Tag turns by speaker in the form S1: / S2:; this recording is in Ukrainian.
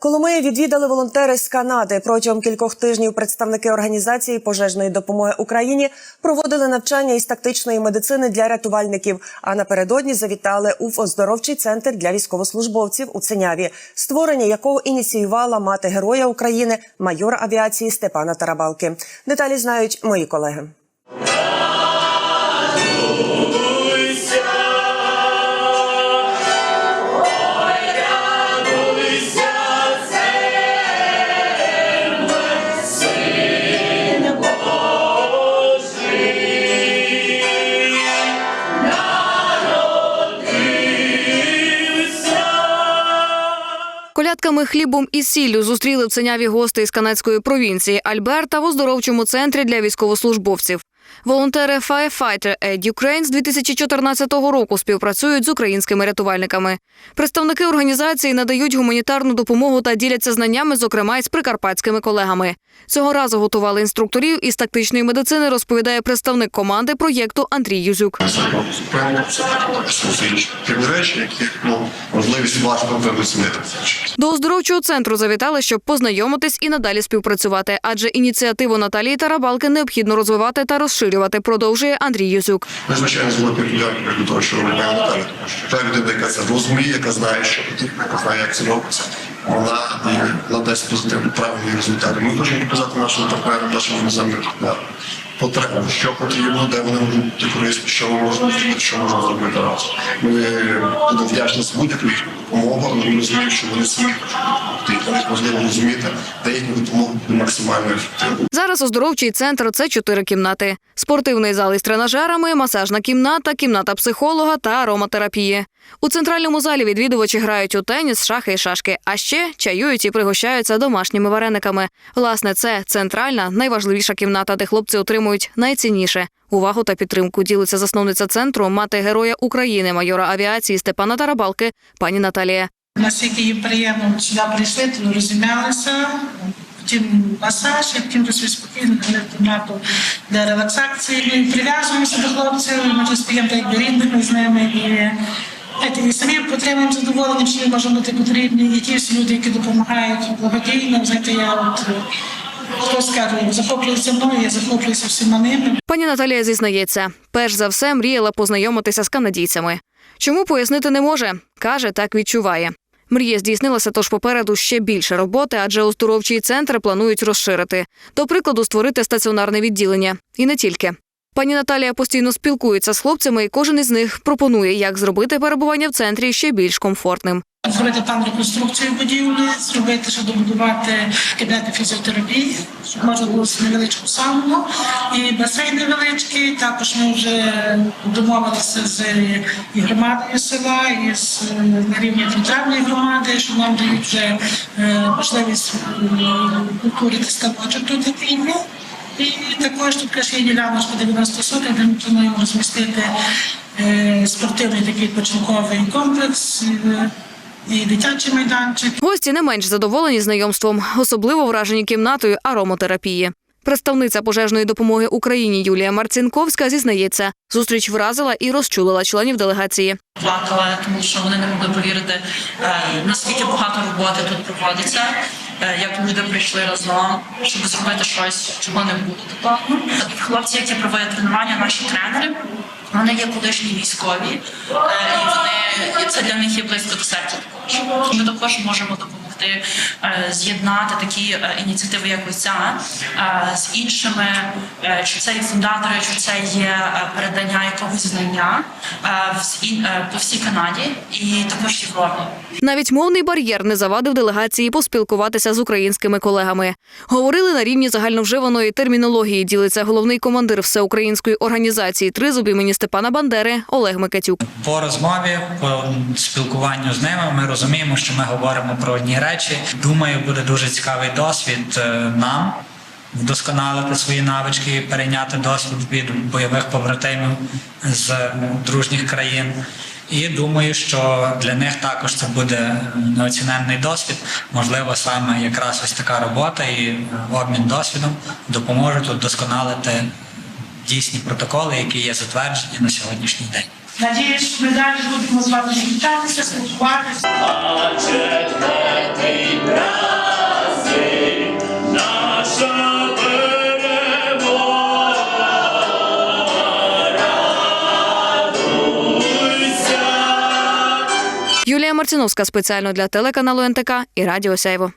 S1: Коломиї відвідали волонтери з Канади. Протягом кількох тижнів представники організації пожежної допомоги Україні проводили навчання із тактичної медицини для рятувальників. А напередодні завітали у оздоровчий центр для військовослужбовців у Циняві, створення якого ініціювала мати героя України, майор авіації Степана Тарабалки. Деталі знають мої колеги.
S2: Колядками, хлібом і сіллю зустріли в Ценяві гости із канадської провінції Альберта в оздоровчому центрі для військовослужбовців. Волонтери Firefighter Aid Ukraine з 2014 року співпрацюють з українськими рятувальниками. Представники організації надають гуманітарну допомогу та діляться знаннями, зокрема й з прикарпатськими колегами. Цього разу готували інструкторів із тактичної медицини, розповідає представник команди проєкту Андрій Юзюк. До оздоровчого центру завітали, щоб познайомитись і надалі співпрацювати, адже ініціативу Наталії Тарабалки необхідно розвивати та розширювати. Продовжує Андрій Юзюк.
S3: Ми, звичайно, зробили популярні для того, що. Тому що Та людина, яка це розуміє, яка знає, що потрібно, яка знає, як це робиться, вона надасть позитивні правильні результати. Ми хочемо показати нашим партнерам, нашим іноземним партнерам потребу, що потрібно, де вони можуть корисні, що ми зробити, що можемо зробити разом. Ми будемо вдячні за будь-яку допомогу, але ми розуміємо, що вони самі них важливо розуміти, де їхня допомога буде максимально ефективною.
S2: Зараз оздоровчий центр це чотири кімнати: спортивний зал із тренажерами, масажна кімната, кімната психолога та ароматерапії. У центральному залі відвідувачі грають у теніс, шахи і шашки, а ще чаюють і пригощаються домашніми варениками. Власне, це центральна, найважливіша кімната, де хлопці отримують найцінніше увагу та підтримку. Ділиться засновниця центру, мати героя України, майора авіації Степана Тарабалки, пані Наталія.
S4: Наскільки їм приємно сюди прийшли, то розім'ялися. Потім масаж, потім досить спокійно кімнату для релаксації. Ми прив'язуємося до хлопців, ми стаємо так якби рідними з ними. І, і самі отримуємо задоволення, що ми можемо бути потрібні. І ті всі люди, які допомагають благодійно, знаєте, я от хто скаже, захоплюється мною, я захоплююся всіма ними.
S2: Пані Наталія зізнається, перш за все мріяла познайомитися з канадійцями. Чому пояснити не може? каже, так відчуває. Мрія здійснилася, тож попереду ще більше роботи, адже оздоровчий центр планують розширити. До прикладу, створити стаціонарне відділення. І не тільки. Пані Наталія постійно спілкується з хлопцями, і кожен із них пропонує, як зробити перебування в центрі ще більш комфортним.
S4: Зробити там реконструкцію будівлі, зробити, щоб добудувати кабінети фізіотерапії, щоб можна було невеличку сауну і басейн невеличкий. Також ми вже домовилися з громадою села, і з на рівні територіальної громади, що нам дають вже е, можливість е, культурити ставочок тут вільно. І також тут є діляночка 90 соток, де ми плануємо розмістити е, спортивний такий відпочинковий комплекс. е, і дитячий майданчик.
S2: Гості не менш задоволені знайомством, особливо вражені кімнатою аромотерапії. Представниця пожежної допомоги Україні Юлія Марцинковська зізнається, зустріч вразила і розчулила членів делегації.
S5: плакала, тому що вони не могли повірити, е, наскільки багато роботи тут проводиться. Е, Як люди прийшли разом, щоб зробити щось, чого не було такого. Хлопці, які проводять тренування, наші тренери, вони є колишні військові, е, і вони і це для них є близько до серця. Також ми також можемо допомогти е, з'єднати такі е, ініціативи, як ось ця, е, з іншими, чи це є фундатори, чи це є передання якогось знання по всій Канаді і також Європі.
S2: Навіть мовний бар'єр не завадив делегації поспілкуватися з українськими колегами. Говорили на рівні загальновживаної термінології. Ділиться головний командир всеукраїнської організації Тризуб імені Степана Бандери Олег Микитюк.
S6: По розмові, по спілкуванню з ними, ми розуміємо, що ми говоримо про одні речі. Думаю, буде дуже цікавий досвід е, нам вдосконалити свої навички, перейняти досвід від бойових побратимів з дружніх країн. І думаю, що для них також це буде неоціненний досвід. Можливо, саме якраз ось така робота і обмін досвідом допоможуть вдосконалити дісні протоколи, які є затверджені на сьогоднішній день.
S4: Надіюсь, що ми далі будемо з вами зустрічатися, спілкуватися.
S2: Марціновська спеціально для телеканалу НТК і Радіо Сяйво.